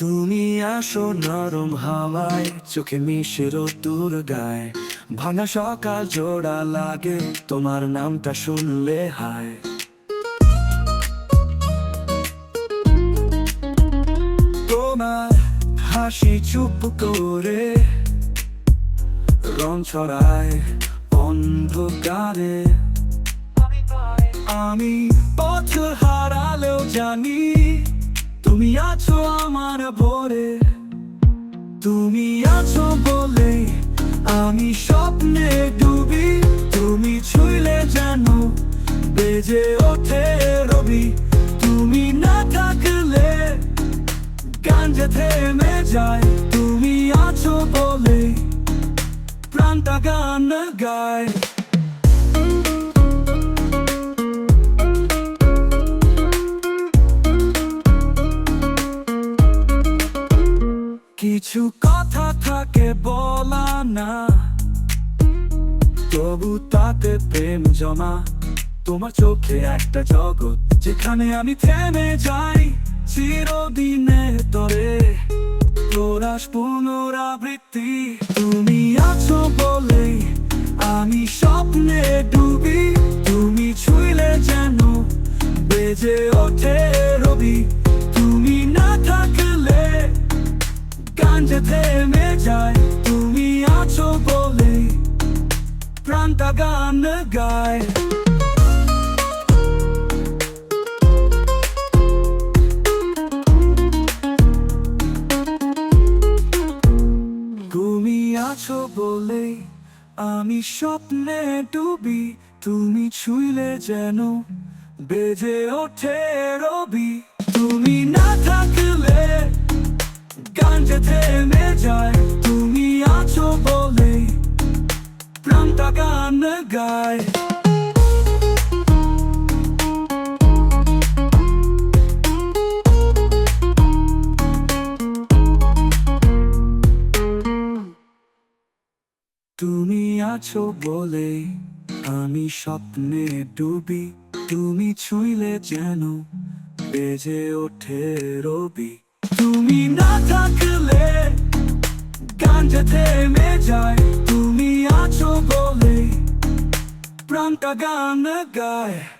তুমি আসো নরম হাওয়ায়, চোখে দূর গায়। ভাঙা সকাল জোড়া লাগে, তোমার নামটা শুনলে হায়। তোমার হাসি চুপ করে, রং ছড়ায় অন্ধকারে। আমি পথ হারালেও জানি আছো আমার ভোরে। তুমি আছো বলে আমি স্বপ্নে ডুবি। তুমি ছুঁইলে যেন বেজে ওঠে রবি। তুমি না থাকলে গান থেমে যায়। তুমি আছো বলে প্রাণটা গান গায়। কিছু কথা থাকে বলা না। তবু তাতে প্রেম জমা। তোমার চোখে একটা জগৎ, যেখানে আমি থেমে যাই চিরদিনে তরে। তোরা পুনরাবৃত্তি। গান গায়। তুমি আছো বলে আমি স্বপ্নে ডুবি, তুমি ছুঁইলে যেন বেজে ওঠে রবি। তুমি না থাকলে গান যে যায়, তুমি আছো বলে গান গায় তুমি আছো বলে আমি স্বপ্নে ডুবি। তুমি ছুঁইলে যেন বেজে ওঠে রবি। তুমি না থাকলে গান যে যায়। তুমি আছো